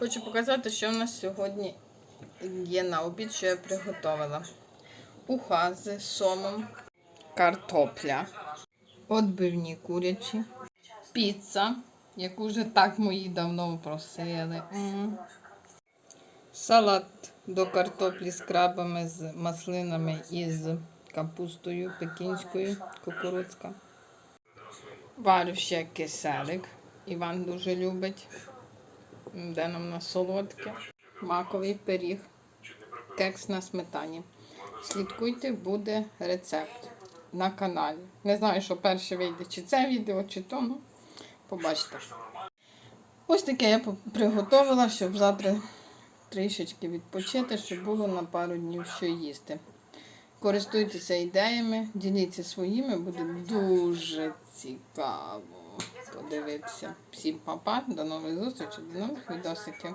Хочу показати, що в нас сьогодні є на обід, що я приготувала. Уха з сомом, картопля, отбивні курячі, піца, яку вже так мої давно просили. Салат до картоплі з крабами, з маслинами і з капустою пекінською, кукурудзка. Варю ще киселик. Іван дуже любить. Де нам на солодке. Маковий пиріг. Кекс на сметані. Слідкуйте, буде рецепт на каналі. Не знаю, що перше вийде, чи це відео, чи то. Ну, побачите. Ось таке я приготувала, щоб завтра трішечки відпочити, щоб було на пару днів що їсти. Користуйтеся ідеями, діліться своїми, буде дуже цікаво подивитися. Всім па-па, до нових зустрічей, до нових відосиків.